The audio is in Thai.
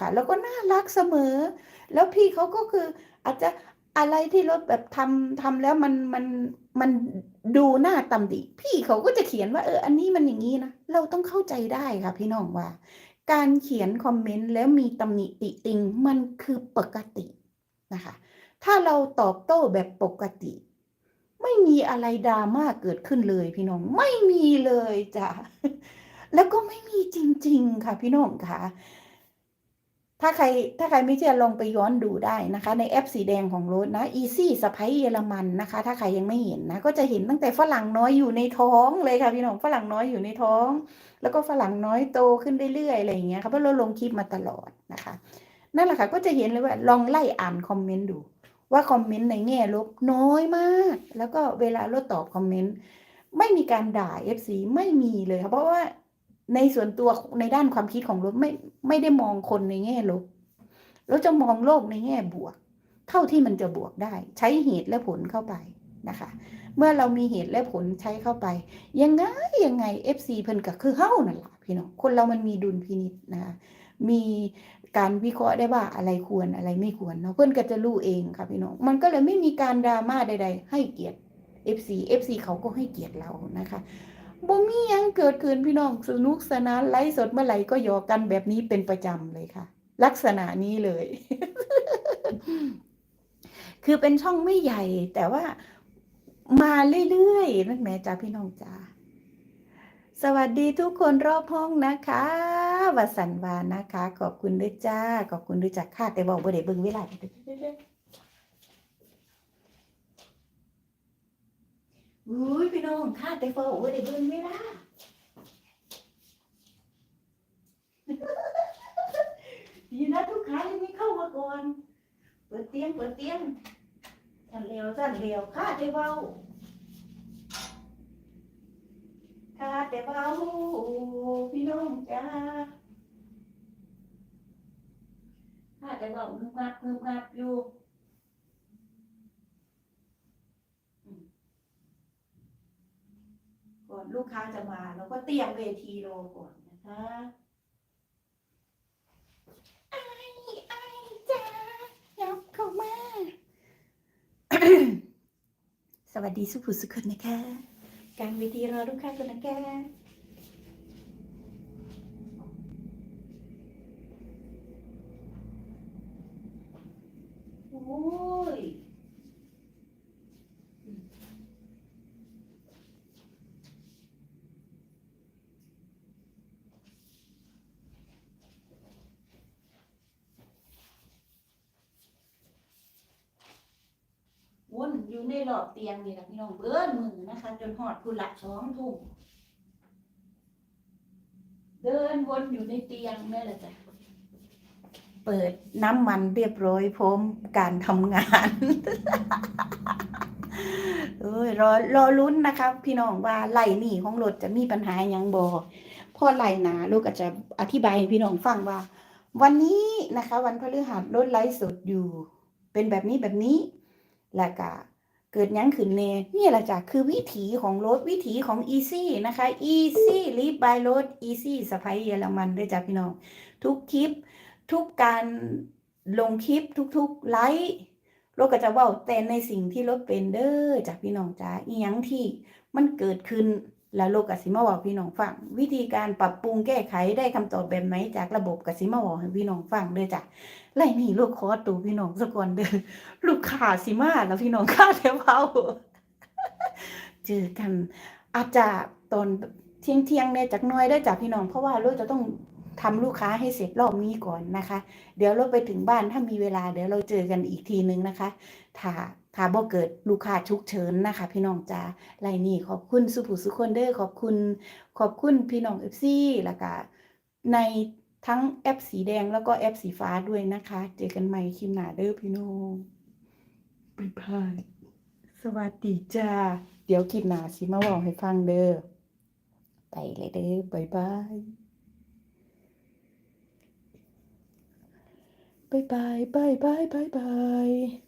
ค่ะ แล้วก็น่ารักเสมอ แล้วพี่เขาก็คืออาจจะอะไรที่รถแบบทำทำแล้วมันมันมันดูหน้าตำหนิพี่เขาก็จะเขียนว่าเอออันนี้มันอย่างนี้นะเราต้องเข้าใจได้ค่ะ พี่น้องว่า การเขียนคอมเมนต์แล้วมีตำหนิติติงมันคือปกตินะคะ ถ้าเราตอบโต้แบบปกติ ไม่มีอะไรดราม่าเกิดขึ้นเลยพี่น้องไม่มีเลยจ้ะแล้วก็ไม่มีจริง ๆ ค่ะ พี่น้องค่ะ ถ้าใครถ้าใครไม่เชื่อลองไปย้อนดูได้นะคะ ในแอปสีแดงของรถนะ Easy สไปเยอรมันนะคะ ถ้าใครยังไม่เห็นนะ ก็จะเห็นตั้งแต่ฝรั่งน้อยอยู่ในท้องเลยค่ะพี่น้องฝรั่งน้อยอยู่ในท้อง แล้วก็ฝรั่งน้อยโตขึ้นเรื่อยๆอะไรอย่างเงี้ยค่ะเพราะเราลงคลิปมาตลอดนะคะ นั่นแหละค่ะก็จะเห็นเลยว่าลองไล่อ่านคอมเมนต์ดู ว่าคอมเมนต์ในแง่ลบน้อยมาก แล้วก็เวลาเราตอบคอมเมนต์ไม่มีการด่า FC ไม่มีเลยค่ะเพราะว่า ในส่วนตัวในด้านความคิดของรถไม่ไม่ได้มองคนในแง่ลบเราจะมองโลกในแง่บวก เท่าที่มันจะบวกได้ ใช้เหตุและผลเข้าไปนะคะ เมื่อเรามีเหตุและผลใช้เข้าไป ยังไงยังไง FC เพิ่นก็คือเฮ้านั่นแหละพี่น้องคนเรามันมีดุลพินิจนะคะมีการวิเคราะห์ได้ว่าอะไรควรอะไรไม่ควรเนาะเพื่อนก็จะรู้เองค่ะพี่น้องมันก็เลยไม่มีการดราม่าใด ๆ ให้เกียรติ FC FC เขาก็ให้เกียรติเรานะคะ บ่มียังเกิดขึ้นพี่น้องสนุกสนานไลฟ์สดเมื่อไหร่ก็หยอกกันแบบนี้เป็นประจำเลยค่ะ ลักษณะนี้เลย คือเป็นช่องไม่ใหญ่ แต่ว่ามาเรื่อยๆนั่นแหม่จ้าพี่น้องจ้าสวัสดีทุกคนรอบห้องนะคะวสันต์วานนะคะ ขอบคุณด้วยจ้า ขอบคุณด้วยจ้าค่ะแต่บอกว่าเดี๋ยวเบิ่งเวลา อุ้ยพี่น้องค่ะแต่บอกว่าเดี๋ยวเบิ่งเวลาดีนะทุกค้ายังไม่เข้ามาก่อน เปิดเตียงเปิดเตียงสั่นเร็วสั่นเร็วค่ะแต่เบาค่ะแต่เบาพี่น้องจ้าค่ะแต่เบามึงงับมึงงับอยู่อืม ก่อนลูกค้าจะมาเราก็เตรียมเวทีรอก่อนนะคะไอ้ไอ้จ้ายับเข้ามา สวัสดีสุภุสุคนนะคะกลางเวทีรอลูกค้าคนนะแกโอ้ ยวนอยู่ในหลอดเตียงนี่แหละพี่น้องเบิ้นมือนะคะ จนหอดคุณละสองทุ่มเดินวนอยู่ในเตียงนี่แหละจ้ะเปิดน้ำมันเรียบร้อยพร้อมการทำงานเอ้ยรอรอลุ้นนะคะพี่น้องว่าไหลหนีของรถจะมีปัญหายังบ่พอไหลหนาลูกก็จะอธิบายให้พี่น้องฟังว่า วันนี้นะคะ วันพฤหัสรถไลฟ์สดอยู่ เป็นแบบนี้แบบนี้ และก็เกิดยังขึ้นเน่นี่แหละจ้ะคือวิถีของรถวิถีของ Easy นะคะ Easy Live by Road Easy สไปเยอรมันด้วยจ้ะพี่น้อง ทุกคลิป ทุกการลงคลิปทุกๆไลฟ์รถก็จะว่าแต่ในสิ่งที่รถเป็นเด้อจากพี่น้องจ้าอีหยังที่มันเกิดขึ้น แล้วโลกกสิมาบอกพี่น้องฟัง วิธีการปรับปรุงแก้ไขได้คำตอบแบบไหนจากระบบกสิมาบอกให้พี่น้องฟังเด้อจ้ะไล่นี่ลูกคอตูพี่น้องสะก่อนเด้อลูกค้าสิมาแล้วพี่น้องค่าแถวเผาเจอกันอาจจะตอนเที่ยงเที่ยงๆเนี่ยจากน้อยได้จากพี่น้อง เพราะว่าเราจะต้องทำลูกค้าให้เสร็จรอบนี้ก่อนนะคะ เดี๋ยวเราไปถึงบ้านถ้ามีเวลาเดี๋ยวเราเจอกันอีกทีนึงนะคะถ้า ถ้าบ่เกิดลูกค้าฉุกเฉินนะคะ พี่น้องจ้าไรนี่ขอบคุณสุภุสุคนเด้อขอบคุณ ขอบคุณพี่น้องเอฟซีแล้วก็ในทั้งแอปสีแดงแล้วก็แอปสีฟ้าด้วยนะคะ เจอกันใหม่คลิปหน้าเด้อพี่น้องบ๊ายบายสวัสดีจ้า เดี๋ยวคลิปหน้าสิมาบอกให้ฟังเด้อไปเลยเด้อบ๊ายบายบายบายบายบายบายบาย